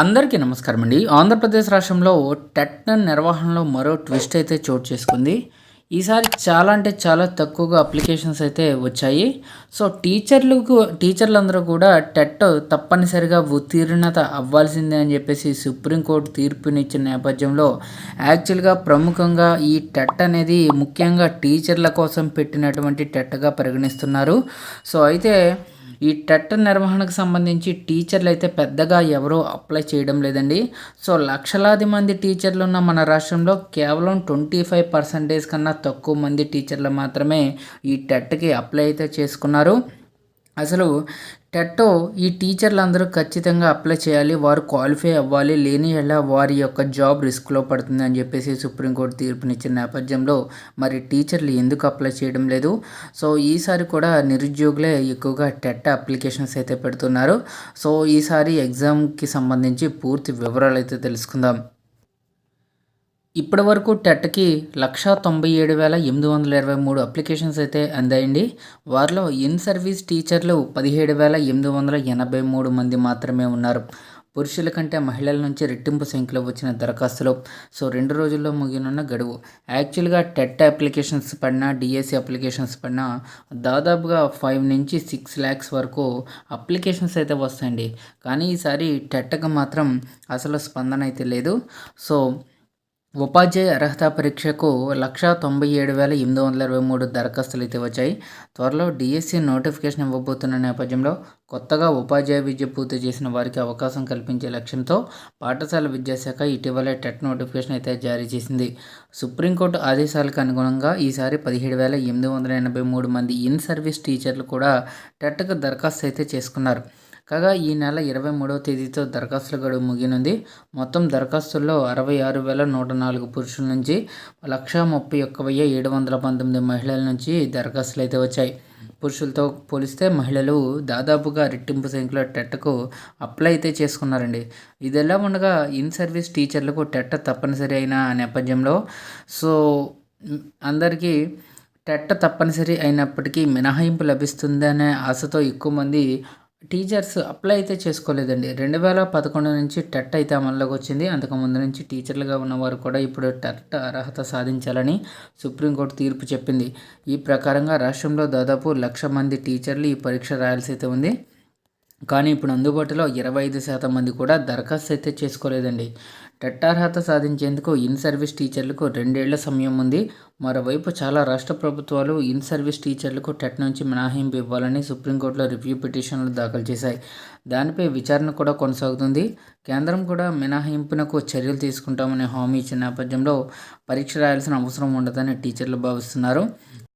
అందరికీ నమస్కారం అండి. ఆంధ్రప్రదేశ్ రాష్ట్రంలో టెట్ నిర్వహణలో మరో ట్విస్ట్ అయితే చోటు చేసుకుంది. ఈసారి చాలా అంటే చాలా తక్కువగా అప్లికేషన్స్ అయితే వచ్చాయి. సో టీచర్లకు టీచర్లందరూ కూడా టెట్ తప్పనిసరిగా ఉత్తీర్ణత అవ్వాల్సిందే అని చెప్పేసి సుప్రీంకోర్టు తీర్పునిచ్చిన నేపథ్యంలో యాక్చువల్గా ప్రముఖంగా ఈ టెట్ అనేది ముఖ్యంగా టీచర్ల కోసం పెట్టినటువంటి టెట్గా పరిగణిస్తున్నారు. సో అయితే ఈ టెట్ నిర్వహణకు సంబంధించి టీచర్లు అయితే పెద్దగా ఎవరూ అప్లై చేయడం లేదండి. సో లక్షలాది మంది టీచర్లు ఉన్న మన రాష్ట్రంలో కేవలం ట్వంటీ ఫైవ్ పర్సెంటేజ్ కన్నా తక్కువ మంది టీచర్లు మాత్రమే ఈ టెట్కి అప్లై అయితే చేసుకున్నారు. అసలు టెట్టో ఈ టీచర్లు అందరూ ఖచ్చితంగా అప్లై చేయాలి వారు క్వాలిఫై అవ్వాలి లేని ఎలా వారి యొక్క జాబ్ రిస్క్లో పడుతుంది అని చెప్పేసి సుప్రీంకోర్టు తీర్పునిచ్చిన నేపథ్యంలో మరి టీచర్లు ఎందుకు అప్లై చేయడం లేదు. సో ఈసారి కూడా నిరుద్యోగులే ఎక్కువగా టెట్ అప్లికేషన్స్ అయితే పెడుతున్నారు. సో ఈసారి ఎగ్జామ్కి సంబంధించి పూర్తి వివరాలు అయితే తెలుసుకుందాం. ఇప్పటి వరకు టెట్కి లక్ష తొంభై ఏడు వేల ఎనిమిది వందల ఇరవై మూడు అప్లికేషన్స్ అయితే అందాయండి. వారిలో ఇన్ సర్వీస్ టీచర్లు పదిహేడు వేల ఎనిమిది వందల ఎనభై మూడు మంది మాత్రమే ఉన్నారు. పురుషుల కంటే మహిళల నుంచి రెట్టింపు సంఖ్యలో వచ్చిన దరఖాస్తులు. సో రెండు రోజుల్లో ముగినున్న గడువు. యాక్చువల్గా టెట్ అప్లికేషన్స్ పడినా డిఎస్సి అప్లికేషన్స్ పడినా దాదాపుగా ఫైవ్ నుంచి సిక్స్ ల్యాక్స్ వరకు అప్లికేషన్స్ అయితే వస్తాయండి. కానీ ఈసారి టెట్కి మాత్రం అసలు స్పందన అయితే లేదు. సో ఉపాధ్యాయ అర్హత పరీక్షకు లక్ష తొంభై ఏడు వేల ఎనిమిది వందల ఇరవై మూడు దరఖాస్తులు అయితే వచ్చాయి. త్వరలో డిఎస్సి నోటిఫికేషన్ ఇవ్వబోతున్న నేపథ్యంలో కొత్తగా ఉపాధ్యాయ విద్య పూర్తి చేసిన వారికి అవకాశం కల్పించే లక్ష్యంతో పాఠశాల విద్యాశాఖ ఇటీవలే టెట్ నోటిఫికేషన్ అయితే జారీ చేసింది. సుప్రీంకోర్టు ఆదేశాలకు అనుగుణంగా ఈసారి పదిహేడు వేల ఎనిమిది వందల ఎనభై మూడు మంది ఇన్ సర్వీస్ టీచర్లు కూడా టెట్కు దరఖాస్తు అయితే చేసుకున్నారు. కాగా ఈ నెల ఇరవై మూడవ తేదీతో దరఖాస్తుల గడువు ముగినుంది. మొత్తం దరఖాస్తుల్లో అరవై ఆరు వేల నూట నాలుగు పురుషుల నుంచి లక్ష ముప్పై ఒక్క వెయ్యి ఏడు వందల పంతొమ్మిది మహిళల నుంచి దరఖాస్తులు అయితే వచ్చాయి. పురుషులతో పోలిస్తే మహిళలు దాదాపుగా రెట్టింపు సంఖ్యలో టెట్కు అప్లై అయితే చేసుకున్నారండి. ఇది ఎలా ఉండగా ఇన్ సర్వీస్ టీచర్లకు టెట్ తప్పనిసరి అయిన నేపథ్యంలో సో అందరికీ టెట్ తప్పనిసరి అయినప్పటికీ మినహాయింపు లభిస్తుందనే ఆశతో ఎక్కువ మంది టీచర్స్ అప్లై అయితే చేసుకోలేదండి. రెండు వేల పదకొండు నుంచి టెట్ అయితే అమల్లోకి వచ్చింది. అంతకుముందు నుంచి టీచర్లుగా ఉన్నవారు కూడా ఇప్పుడు టెట్ అర్హత సాధించాలని సుప్రీంకోర్టు తీర్పు చెప్పింది. ఈ ప్రకారంగా రాష్ట్రంలో దాదాపు లక్ష మంది టీచర్లు ఈ పరీక్ష రాయాల్సి అయితే ఉంది. కానీ ఇప్పుడు అందుబాటులో ఇరవై ఐదు శాతం మంది కూడా దరఖాస్తు అయితే చేసుకోలేదండి. టెట్ అర్హత సాధించేందుకు ఇన్ సర్వీస్ టీచర్లకు రెండేళ్ళ సమయం ఉంది. మరోవైపు చాలా రాష్ట్ర ప్రభుత్వాలు ఇన్ సర్వీస్ టీచర్లకు టెట్ నుంచి మినహాయింపు ఇవ్వాలని సుప్రీంకోర్టులో రివ్యూ పిటిషన్లు దాఖలు చేశాయి. దానిపై విచారణ కూడా కొనసాగుతుంది. కేంద్రం కూడా మినహాయింపునకు చర్యలు తీసుకుంటామని హామీ ఇచ్చిన నేపథ్యంలో పరీక్ష రాయాల్సిన అవసరం ఉండదని టీచర్లు భావిస్తున్నారు.